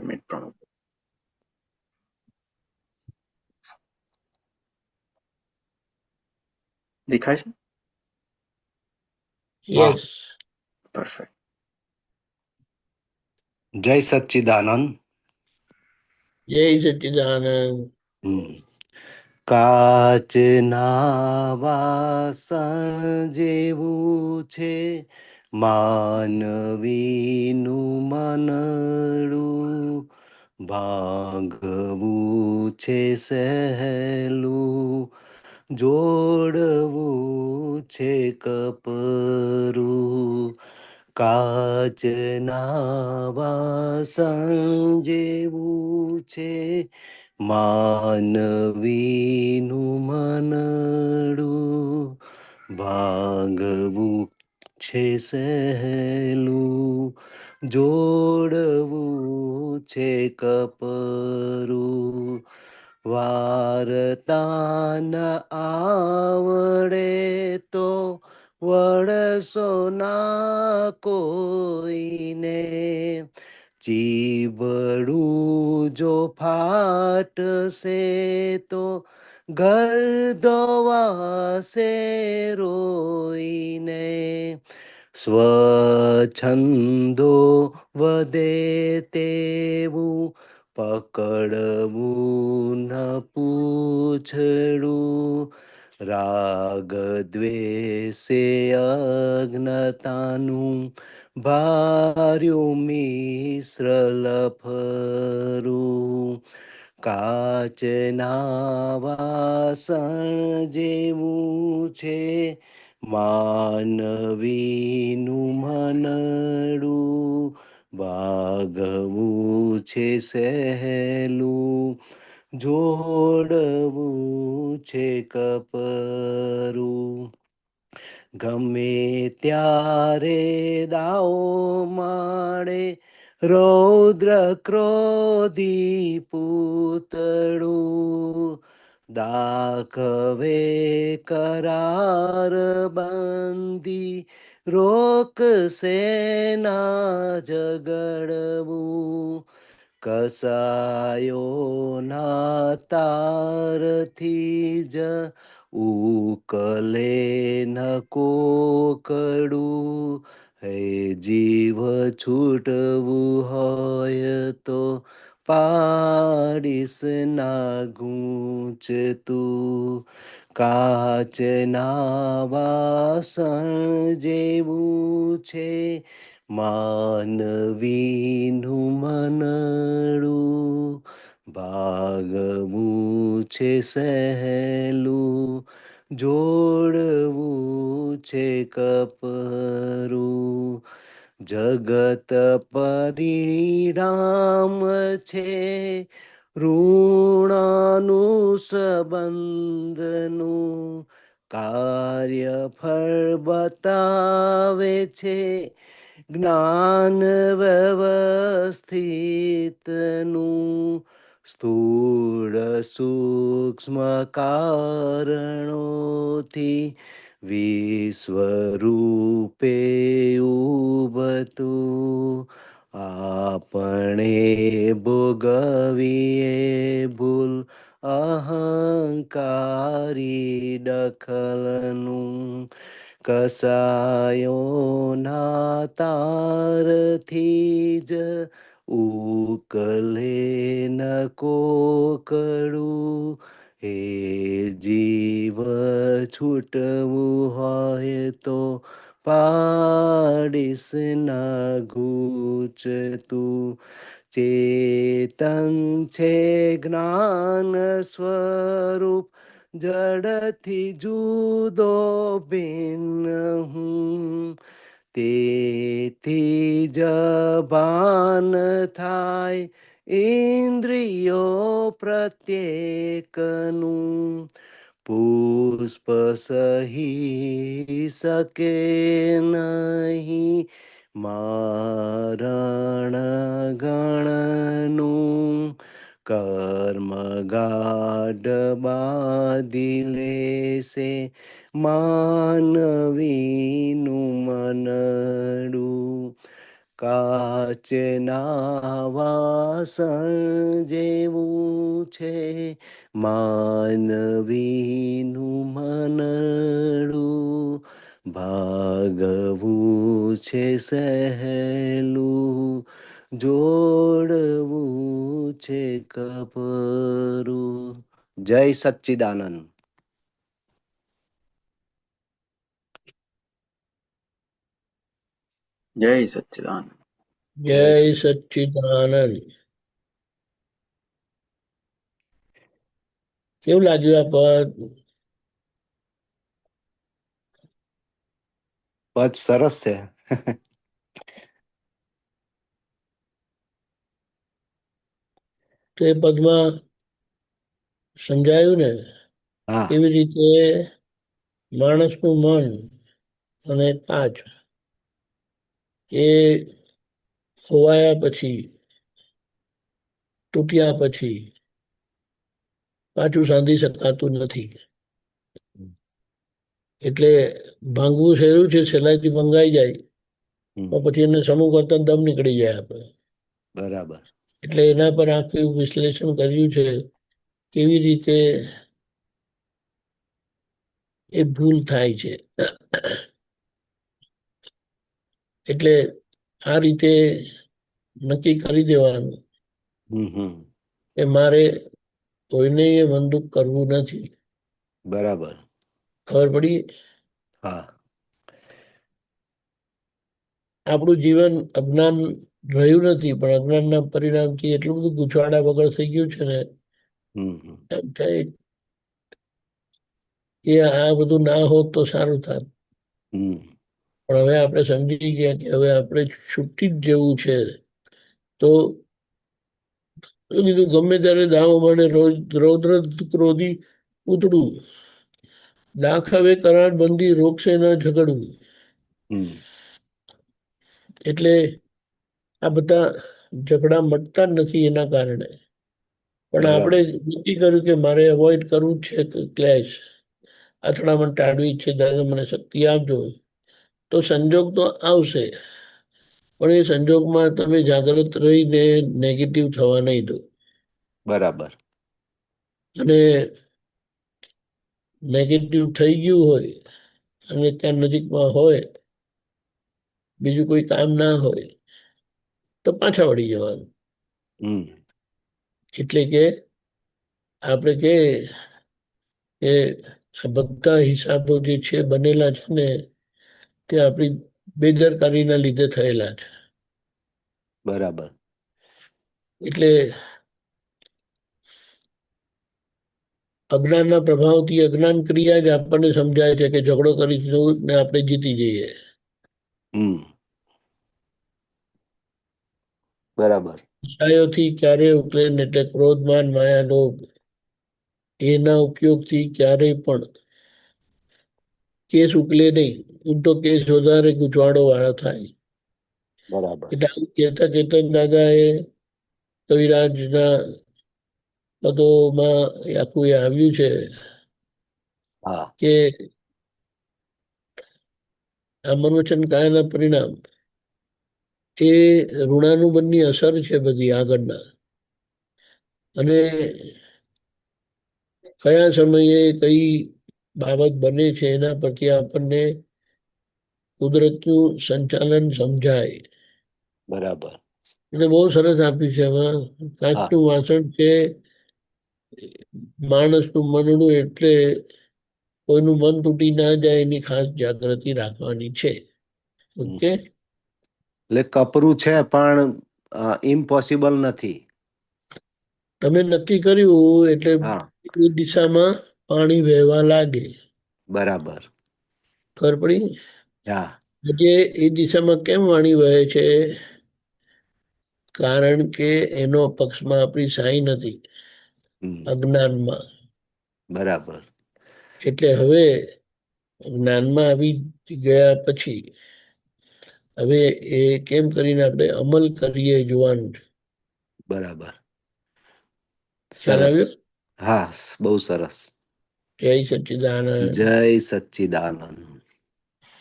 Minute Pranab દેખાય છે yes perfect જય સચ્ચિદાનંદ જય સચિદાનંદ હમ. કાચના વાસણ જેવું છે માનવીનું મનડું ભાંગવું છે સહેલું, જોડવું છે કપરું કાચના વાસણ જેવું છે માનવીનું મનડું ભાંગવું છે સહેલું, જોડવું છે કપરું. વારતાના આવડે તો વળસો ના કોઈને. ચીબડું જો ફાટશે તો ધોવાશે રોઈને સ્વછંદો વધે તેવું પકડવું ન પૂછડું રાગ દ્વેષે અજ્ઞતાનું ભાર્યું મિશ્ર લફરું કાચના વાસણ જેવું છે. માનવીનું મનડું ભાગવું છે સહેલું, જોડવું છે કપરું. ગમે ત્યારે દાવો માડે રૌદ્ર ક્રોધી પૂતળું દાખવે કરાર બંધી રોક સેના જગડવું કસાયો ના તારથી જ ઉકલે ન કોકડું હે જીવ છૂટવું હોય તો પાડીશ ના ગૂંચ તું કાચના વાસણ જેવું છે, માનવીનું મનડું. ભાગવું છે સહેલું, જોડવું છે કપરું? જગત પરિણામ છે. ઋણાનું સંબંધનું કાર્ય ફળ બતાવે છે. જ્ઞાન વ્યવસ્થિતનું સ્થૂળ સૂક્ષ્મ કારણોથી વિશ્વરૂપે ઉભતું આપણે ભોગવીએ ભૂલ અહંકારી દખલનું કસાયોના તારથી જ ઉકલે ન કોકડું હે જીવ છૂટવું હોય તો પાડીશ ના ગૂચ તું ચેતન છે જ્ઞાન સ્વરૂપ, જડથી જુદો બિન હું. તેથી જબાન થાય ઇન્દ્રિયો પ્રત્યેકનું પુષ્પ સહી શકે નહીં મારણ ગણનું કર્મ ગાઢ બાંધી લેશે માનવીનું મનડું કાચના વાસણ જેવું છે. માનવીનું મનડું ભાગવું છે સહેલું. જોડવું છે કપરું. જય સચ્ચિદાનંદ. જય સચ્ચિદાનંદ. જય સચ્ચિદાનંદ. કેવું લાગ્યું આ પદ? પદ સરસ છે. તો એ પદમાં સમજાયું ને? કેવી રીતે માણસનું મન અને કાચ એ ખોવાયા પછી તૂટ્યા પછી પાછું સાંધી શકાતું નથી. એટલે ભાંગવું સહેલું છે સહેલાઈથી ભંગાઈ જાય તો પછી એને સમૂહ કરતા દમ નીકળી જાય આપણે. બરાબર. એટલે એના પર આખું વિશ્લેષણ કર્યું છે કેવી રીતે એ ભૂલ થાય છે. એટલે આ રીતે નક્કી કરી દેવાનું. કે મારે કોઈને એ બંદૂક કરવું નથી. બરાબર. ખબર પડી? હા. આપણું જીવન અજ્ઞાન રહ્યું નથી પણ અજ્ઞાનના પરિણામથી એટલું બધું ગુછવાડા વગર થઈ ગયું છે ને. કે આ બધું ના હોત તો સારું થાત. હમ. પણ હવે આપણે સમજી ગયા કે હવે આપણે છૂટી જ જેવું છે. તો કીધું ગમે ત્યારે દાવ મને રોજ રૌદ્ર ક્રોધી પૂતળું દાખ હવે કરાર બંધી રોકશે ન ઝઘડવું. એટલે આ બધા ઝઘડા મટતા જ નથી એના કારણે. પણ આપણે નક્કી કર્યું કે મારે અવોઇડ કરવું છે ક્લેશ. અથડામણ ટાળવી છે દાદા મને શક્તિ આપજો. તો સંજોગ તો આવશે. પણ એ સંજોગમાં તમે જાગૃત રહીને નેગેટિવ થવા નહીં દો. બરાબર. અને નેગેટિવ થઈ ગયું હોય અને ત્યાં નજીકમાં હોય બીજું કોઈ કામ ના હોય તો પાછા વળી જવાનું. એટલે કે આપણે કે બધા હિસાબો જે છે બનેલા છે ને તે આપણી બેદરકારીના લીધે થયેલા છે. બરાબર. એટલે અજ્ઞાનના પ્રભાવથી અજ્ઞાન ક્રિયા જ આપણને સમજાય છે કે ઝઘડો કરીશું ને આપણે જીતી જઈએ. હમ. બરાબર. વિષયોથી ક્યારે ઉકલે એટલે ક્રોધમાન માયા લોભ એના ઉપયોગથી ક્યારેય પણ કેસ ઉકલે નહીં. ઊંટો કેસ વધારે ગૂંચવાડો વાળા થાય. બરાબર. એટલે કહેતા કહેતા દાદાએ કવિરાજના પદોમાં આખું એ આવ્યું છે કે આ મનવચન કાયાના પરિણામ એ ઋણાનુબંધની અસર છે બધી આગળના. અને કયા સમયે કઈ બાબત બને છે એના પરથી આપણને કુદરતનું સંચાલન સમજાય. બરાબર. એટલે બહુ સરસ આપ્યું છે એમાં કાચનું વાસણ છે માણસનું મનડું એટલે કોઈનું મન તૂટી ના જાય એની ખાસ જાગૃતિ રાખવાની છે. ઓકે? એટલે કપરું છે પણ ઇમ્પોસિબલ નથી. તમે નક્કી કર્યું એટલે એ દિશામાં પાણી વહેવા લાગે. બરાબર. ખબર પડી? હા. આજે એ દિશામાં કેમ વાણી વહે છે? કારણ કે એનો પક્ષમાં આપણી સાઈ નથી. અજ્ઞાનમાં. બરાબર. એટલે હવે જ્ઞાનમાં આવી ગયા પછી હવે એ કેમ કરીને આપણે અમલ કરીએ જોવાનું બરાબર? સરસ. હા બહુ સરસ. જય સચ્ચિદાનંદ જય સચ્ચિદાનંદ